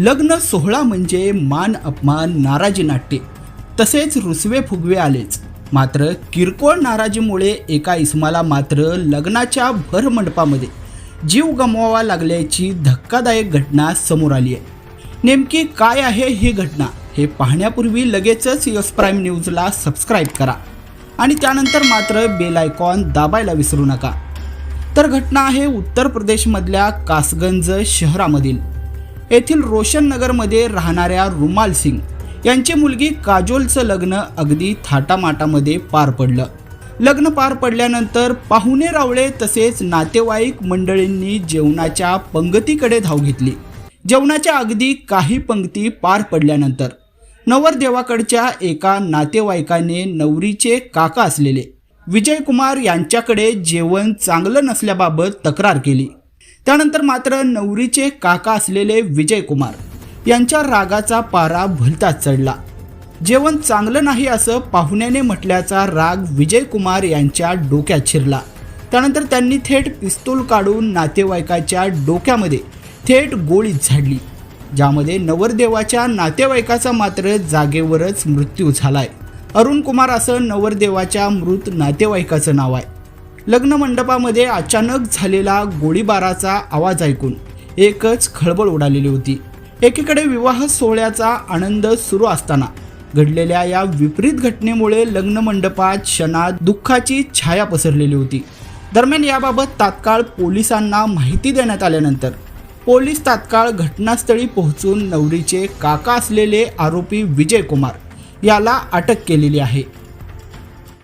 लग्न सोहळा म्हणजे मान अपमान नाराजी नाट्ये. तसेच रुसवे फुगवे आलेच. मात्र किरकोळ नाराजीमुळे एका इसमाला मात्र लग्नाच्या भरमंडपामध्ये जीव गमवावा लागल्याची धक्कादायक घटना समोर आली आहे. नेमकी काय आहे ही घटना हे पाहण्यापूर्वी लगेचच यस प्राईम न्यूजला सबस्क्राईब करा. आणि त्यानंतर मात्र बेल आयकॉन दाबायला विसरू नका. तर घटना आहे उत्तर प्रदेशमधल्या कासगंज शहरामधील. येथील रोशन नगरमध्ये राहणाऱ्या रुमाल सिंग यांची मुलगी काजोलचं लग्न अगदी थाटामाटामध्ये पार पडलं. लग्न पार पडल्यानंतर पाहुणे रावळे तसेच नातेवाईक मंडळींनी जेवणाच्या पंगतीकडे धाव घेतली. जेवणाच्या अगदी काही पंक्ती पार पडल्यानंतर नवरदेवाकडच्या एका नातेवाईकाने नवरीचे काका असलेले विजयकुमार यांच्याकडे जेवण चांगलं नसल्याबाबत तक्रार केली. त्यानंतर मात्र नवरीचे काका असलेले विजयकुमार यांच्या रागाचा पारा भलताच चढला. जेवण चांगलं नाही असं पाहुण्याने म्हटल्याचा राग विजयकुमार यांच्या डोक्यात शिरला. त्यानंतर त्यांनी थेट पिस्तूल काढून नातेवाईकाच्या डोक्यामध्ये थेट गोळी झाडली ज्यामध्ये नवरदेवाच्या नातेवाईकाचा मात्र जागेवरच मृत्यू झालाय. अरुण कुमार असं नवरदेवाच्या मृत नातेवाईकाचं नाव आहे. लग्न मंडपामध्ये अचानक झालेला गोळीबाराचा आवाज ऐकून एकच खळबळ उडालेली होती. एकीकडे विवाह सोहळ्याचा आनंद सुरू असताना घडलेल्या या विपरीत घटनेमुळे लग्न मंडपात क्षणात दुःखाची छाया पसरलेली होती. दरम्यान याबाबत तात्काळ पोलिसांना माहिती देण्यात आल्यानंतर पोलीस तात्काळ घटनास्थळी पोहोचून नवरीचे काका असलेले आरोपी विजय कुमार याला अटक केलेली आहे.